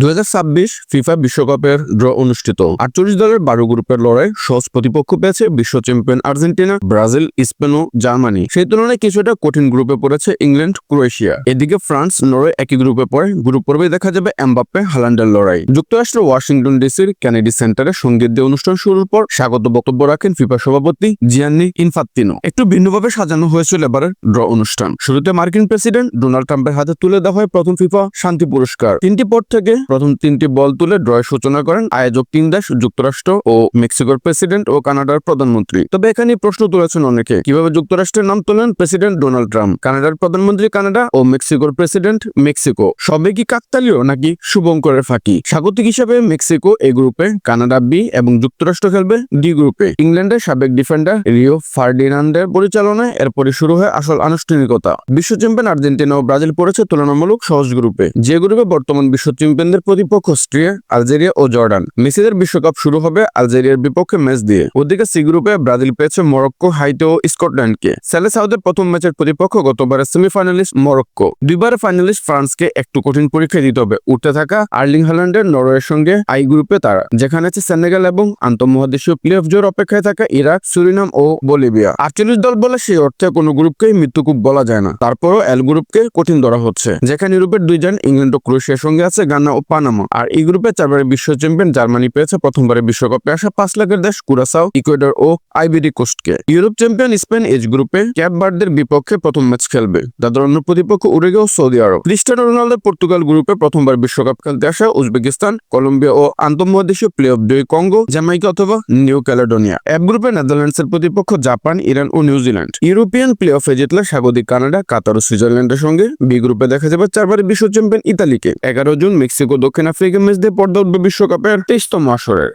দুই হাজার ছাব্বিশ ফিফা বিশ্বকাপের ড্র অনুষ্ঠিত। আটচল্লিশ দলের বারো গ্রুপের লড়াই সহজ প্রতিপক্ষ পেয়েছে বিশ্ব চ্যাম্পিয়ন আর্জেন্টিনা, ব্রাজিল, স্পেন ও জার্মানি। সেই তুলনায় কিছুটা কঠিন গ্রুপে পড়েছে ইংল্যান্ড, ক্রোয়েশিয়া। এদিকে ফ্রান্স, নরওয়ে একই গ্রুপে পড়ে। গ্রুপ পর্বে দেখা যাবে এমবাপ্পে, হালান্ডের লড়াই। যুক্তরাষ্ট্র, ওয়াশিংটন ডিসির ক্যানেডি সেন্টারে সংগীত দিয়ে অনুষ্ঠান শুরুর পর স্বাগত বক্তব্য রাখেন ফিফা সভাপতি জিয়ান্নি ইনফাত্তিনো একটু ভিন্নভাবে সাজানো হয়েছিল এবারের ড্র অনুষ্ঠান। শুরুতে মার্কিন প্রেসিডেন্ট ডোনাল্ড ট্রাম্পের হাতে তুলে দেওয়া হয় প্রথম ফিফা শান্তি পুরস্কার। তিনটি পর থেকে প্রথম তিনটি বল তুলে ড্রয়ের সূচনা করেন আয়োজক তিন দেশ, যুক্তরাষ্ট্র ও মেক্সিকোর প্রেসিডেন্ট ও কানাডার প্রধানমন্ত্রী। তবে এখানে প্রশ্ন তুলেছেন অনেকে, কীভাবে যুক্তরাষ্ট্রের নাম তোলেন প্রেসিডেন্ট ডোনাল্ড ট্রাম্প? কানাডার প্রধানমন্ত্রী কানাডা ও মেক্সিকোর প্রেসিডেন্ট মেক্সিকো। সবে কি কাকতালীয় নাকি শুভঙ্করের ফাঁকি? স্বাগতিক হিসেবে মেক্সিকো এ গ্রুপে কানাডা বি এবং যুক্তরাষ্ট্র খেলবে ডি গ্রুপে। ইংল্যান্ডের সাবেক ডিফেন্ডার রিও ফার্ডিনান্ডের পরিচালনায় এরপরে শুরু হয় আসল আনুষ্ঠানিকতা। বিশ্ব চ্যাম্পিয়ন আর্জেন্টিনা ও ব্রাজিল পড়েছে তুলনামূলক সহজ গ্রুপে। যে গ্রুপে বর্তমান বিশ্ব চ্যাম্পিয়নদের প্রতিপক্ষ অস্ট্রিয়া আলজেরিয়া ও জর্ডান। মেসিদের বিশ্বকাপ শুরু হবে আলজেরিয়ার বিপক্ষে ম্যাচ দিয়ে। ওদিকে সি গ্রুপে ব্রাজিল পেয়েছে মরক্কো হাইটি ও স্কটল্যান্ডকে। সেলে সাউদের প্রথম ম্যাচের প্রতিপক্ষ গতবারের সেমিফাইনালিস্ট মরক্কো। দুইবারের ফাইনালিস্ট ফ্রান্সকে একটু কঠিন পরীক্ষা দিতে হবে। উঠতে থাকা আর্লিং হল্যান্ডের নরওয়ের সঙ্গে আই গ্রুপে তারা। যেখানে আছে সেনেগাল এবং আন্তঃমহাদেশীয় প্লে অফ জোর অপেক্ষায় থাকা ইরাক, সুরিনাম ও বলিভিয়া। আটচল্লিশ দল বলে সেই অর্থে কোনো গ্রুপকেই মৃত্যুকূপ বলা যায় না। তারপরও এল গ্রুপকে কঠিন ধরা হচ্ছে। যেখানে ইউরোপের দুইজন ইংল্যান্ড ও ক্রোয়েশিয়ার সঙ্গে আছে গানা ও পানামা। আর এই গ্রুপে চারবারের বিশ্ব চ্যাম্পিয়ন জার্মানি পেয়েছে প্রথমবারের বিশ্বকাপে আসা পাঁচ লাখের দেশ কুরাসাও, ইকুয়েডর ও আইবিরি কোস্টকে। ইউরোপ চ্যাম্পিয়ন স্পেন এজ গ্রুপে ক্যাপ বার্ডদের বিপক্ষে প্রথম ম্যাচ খেলবে। তাদের অন্য প্রতিপক্ষ উরুগে ও সৌদি আরব। ক্রিস্টিয়ানো রোনালদো পর্তুগাল গ্রুপে প্রথমবার বিশ্বকাপ খেলতে আসা উজবেকিস্তান, কলম্বিয়া ও আন্তঃমহাদেশীয় প্লে অফ দুই কঙ্গো জামাইকা অথবা নিউ ক্যালেডোনিয়া। এফ গ্রুপে নেদারল্যান্ডসের প্রতিপক্ষ জাপান, ইরান ও নিউজিল্যান্ড ইউরোপিয়ান প্লে অফে জিতলে স্বাগতিক কানাডা, কাতার ও সুইজারল্যান্ডের সঙ্গে বি গ্রুপে দেখা যাবে চারবারের বিশ্ব চ্যাম্পিয়ন ইতালিকে। এগারো জুন মেক্সিকো দক্ষিণ আফ্রিকা ম্যাচ দিয়ে পর্দা উঠবে বিশ্বকাপের তেইশতম আসরের।